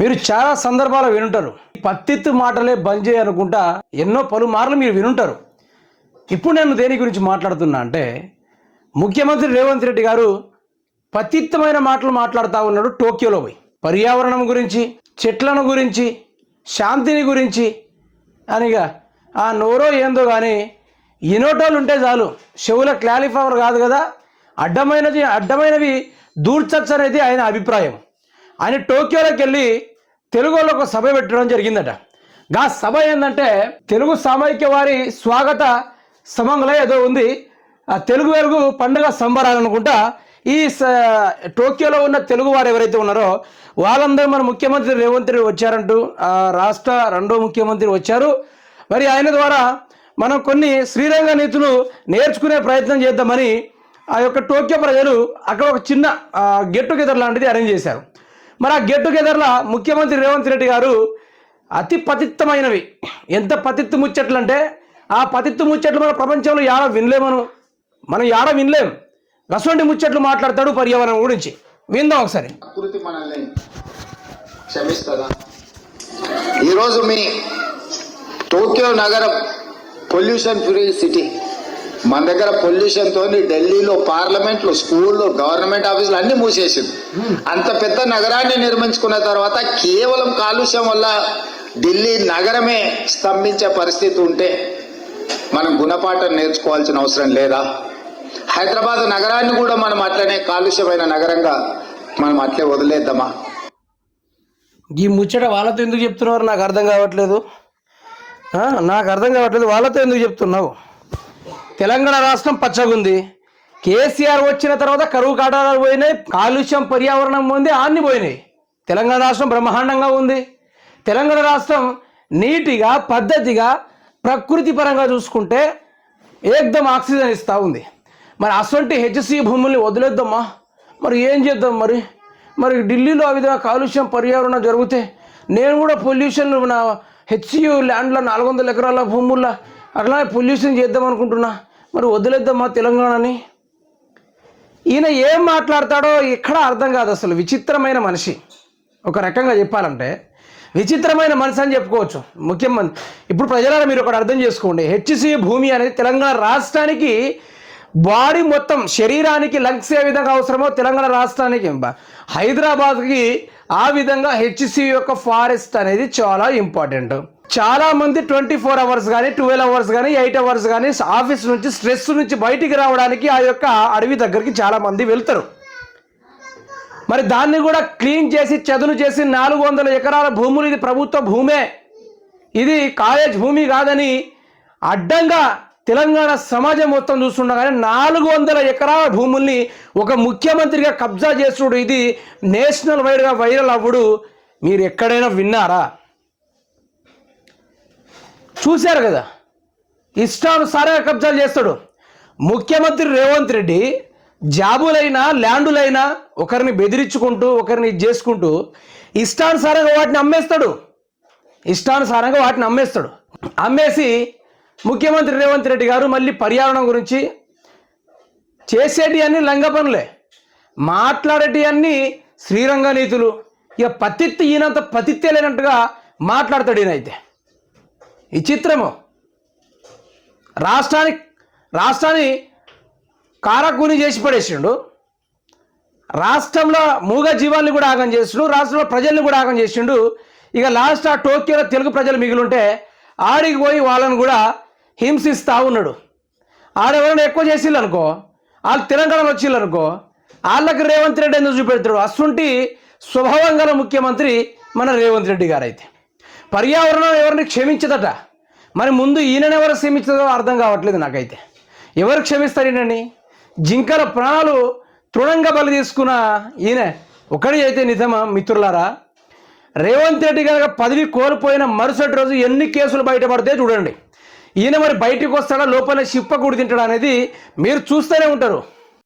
మీరు చాలా సందర్భాలు వినుంటారు. పత్తిత్తు మాటలే బంద్ చేయనుకుంటా ఎన్నో పలుమార్లు మీరు వినుంటారు. ఇప్పుడు నేను దేని గురించి మాట్లాడుతున్నా అంటే ముఖ్యమంత్రి రేవంత్ రెడ్డి గారు పతిత్తమైన మాటలు మాట్లాడుతూ ఉన్నాడు టోక్యోలో పోయి. పర్యావరణం గురించి చెట్లను గురించి శాంతిని గురించి అనిగా ఆ నోరో ఏందో కానీ ఇనోటోలు ఉంటే చాలు. చెవుల క్లారిఫవర్ కాదు కదా. అడ్డమైనది అడ్డమైనవి దూర్చచ్చు అనేది ఆయన అభిప్రాయం. ఆయన టోక్యోలోకి వెళ్ళి తెలుగులో ఒక సభ పెట్టడం జరిగిందట. గా సభ ఏంటంటే తెలుగు సామాజిక వారి స్వాగత సమంగళ ఏదో ఉంది. ఆ తెలుగు వెలుగు పండుగ సంబరాలు అనుకుంటా ఈ స- టోక్యోలో ఉన్న తెలుగు వారు ఎవరైతే ఉన్నారో వాళ్ళందరూ మన ముఖ్యమంత్రి రేవంత్ రెడ్డి వచ్చారంటూ రాష్ట్ర రెండో ముఖ్యమంత్రి వచ్చారు. మరి ఆయన ద్వారా మనం కొన్ని శ్రీరంగ నీతులు నేర్చుకునే ప్రయత్నం చేద్దామని ఆ యొక్క టోక్యో ప్రజలు అక్కడ ఒక చిన్న గెట్ టుగెదర్ లాంటిది అరేంజ్ చేశారు. మరి ఆ గెట్ టుగెదర్లో ముఖ్యమంత్రి రేవంత్ రెడ్డి గారు అతి పతిత్తమైనవి. ఎంత పతిత్తు ముచ్చట్లు అంటే ఆ పతిత్తు ముచ్చట్లు మన ప్రపంచంలో యాడ వినలేమను? మనం యాడ వినలేం. అటువంటి ముచ్చట్లు మాట్లాడతాడు పర్యావరణం గురించి. విందాం ఒకసారి. ప్రకృతి మనల్ని క్షమిస్తుందా? ఈరోజు మీ టోక్యో నగరం పొల్యూషన్ ఫ్రీ సిటీ మన దగ్గర పొల్యూషన్ తోని ఢిల్లీలో పార్లమెంట్లు స్కూళ్ళు గవర్నమెంట్ ఆఫీసులు అన్ని మూసేసింది. అంత పెద్ద నగరాన్ని నిర్మించుకున్న తర్వాత కేవలం కాలుష్యం వల్ల ఢిల్లీ నగరమే స్తంభించే పరిస్థితి ఉంటే మనం గుణపాఠం నేర్చుకోవాల్సిన అవసరం లేదా? హైదరాబాద్ నగరాన్ని కూడా మనం అట్లనే కాలుష్యమైన నగరంగా మనం అట్లే వదిలేద్దామా? ఈ ముచ్చట వాళ్ళతో ఎందుకు చెప్తున్నారు నాకు అర్థం కావట్లేదు. నాకు అర్థం కావట్లేదు. వాళ్ళతో ఎందుకు చెప్తున్నావు? తెలంగాణ రాష్ట్రం పచ్చగుంది. కేసీఆర్ వచ్చిన తర్వాత కరువు కాటాలు పోయినాయి కాలుష్యం పర్యావరణం ఉంది అన్ని పోయినాయి. తెలంగాణ రాష్ట్రం బ్రహ్మాండంగా ఉంది. తెలంగాణ రాష్ట్రం నీటిగా పద్ధతిగా ప్రకృతి పరంగా చూసుకుంటే ఏకదం ఆక్సిజన్ ఇస్తూ ఉంది. మరి అసొంటి హెచ్సి భూముల్ని వదిలేద్దామా? మరి ఏం చేద్దాం మరి? మరి ఢిల్లీలో ఆ విధంగా కాలుష్యం పర్యావరణం జరిగితే నేను కూడా పొల్యూషన్ నా హెచ్సియు ల్యాండ్లో నాలుగు వందల ఎకరాల భూముల్లో అట్లా పొల్యూషన్ చేద్దాం అనుకుంటున్నా. మరి వదిలేద్దామా తెలంగాణని? ఈయన ఏం మాట్లాడతాడో ఎక్కడ అర్థం కాదు అసలు. విచిత్రమైన మనిషి. ఒక రకంగా చెప్పాలంటే విచిత్రమైన మనిషి అని చెప్పుకోవచ్చు. ముఖ్యమంత్రి ఇప్పుడు ప్రజలను మీరు ఒకటి అర్థం చేసుకోండి. హెచ్సి భూమి అనేది తెలంగాణ రాష్ట్రానికి బాడీ మొత్తం శరీరానికి లంగ్స్ ఏ విధంగా అవసరమో తెలంగాణ రాష్ట్రానికి హైదరాబాద్కి ఆ విధంగా హెచ్సి యొక్క ఫారెస్ట్ అనేది చాలా ఇంపార్టెంట్. చాలా మంది ట్వంటీ ఫోర్ అవర్స్ కానీ ట్వెల్వ్ అవర్స్ కానీ ఎయిట్ అవర్స్ కానీ ఆఫీస్ నుంచి స్ట్రెస్ నుంచి బయటికి రావడానికి ఆ యొక్క అడవి దగ్గరికి చాలా మంది వెళ్తారు. మరి దాన్ని కూడా క్లీన్ చేసి చదును చేసి నాలుగు వందల ఎకరాల భూములు ఇది ప్రభుత్వ భూమే. ఇది కాలేజ్ భూమి కాదని అడ్డంగా తెలంగాణ సమాజం మొత్తం చూస్తుండగానే నాలుగు వందల ఎకరాల భూముల్ని ఒక ముఖ్యమంత్రిగా కబ్జా చేస్తుడు ఇది నేషనల్ వైడ్గా వైరల్ అవ్వడు. మీరు ఎక్కడైనా విన్నారా? చూశారు కదా. ఇష్టానుసారంగా కబ్జాలు చేస్తాడు. ముఖ్యమంత్రి రేవంత్ రెడ్డి జాబులైనా ల్యాండులైనా ఒకరిని బెదిరించుకుంటూ ఒకరిని ఇది చేసుకుంటూ ఇష్టానుసారంగా వాటిని అమ్మేస్తాడు. ఇష్టానుసారంగా వాటిని అమ్మేస్తాడు. అమ్మేసి ముఖ్యమంత్రి రేవంత్ రెడ్డి గారు మళ్ళీ పర్యావరణం గురించి చేసేటి అన్ని లంగ పనులే. మాట్లాడేటి అన్ని శ్రీరంగ నీతులు. ఇక పతిత్తి ఈయనంత పతిత్తే లేనట్టుగా మాట్లాడతాడు ఈయనైతే. విచిత్రము ఈ చిత్రము రాష్ట్రాన్ని కారకూని చేసి పడేసిండు. రాష్ట్రంలో మూగ జీవాల్ని కూడా ఆగం చేసిండు రాష్ట్రంలో ప్రజల్ని కూడా ఆగం చేసిండు. ఇక లాస్ట్ ఆ టోక్యోలో తెలుగు ప్రజలు మిగిలింటే ఆడికి పోయి వాళ్ళని కూడా హింసిస్తూ ఉన్నాడు. ఆడెవరైనా ఎక్కువ చేసిళ్ళు అనుకో వాళ్ళు తెలంగాణలో వచ్చిళ్ళు అనుకో వాళ్ళకి రేవంత్ రెడ్డి ఎందుకు చూపెడతాడు? అసుంటి స్వభావం గల ముఖ్యమంత్రి మన రేవంత్ రెడ్డి గారు అయితే పర్యావరణం ఎవరిని క్షమించదట? మరి ముందు ఈయననెవరు ఎవరు క్షమించదో అర్థం కావట్లేదు నాకైతే. ఎవరు క్షమిస్తారు ఈయనని? జింకల ప్రాణాలు తృణంగా బలి తీసుకున్న ఈయన ఒకటి అయితే నిజమా మిత్రులారా? రేవంత్ రెడ్డి కనుక పదవి కోల్పోయిన మరుసటి రోజు ఎన్ని కేసులు బయటపడితే చూడండి. ఈయన మరి బయటికి వస్తాడా? లోపల చిప్ప కూడి తింటాడా అనేది మీరు చూస్తూనే ఉంటారు.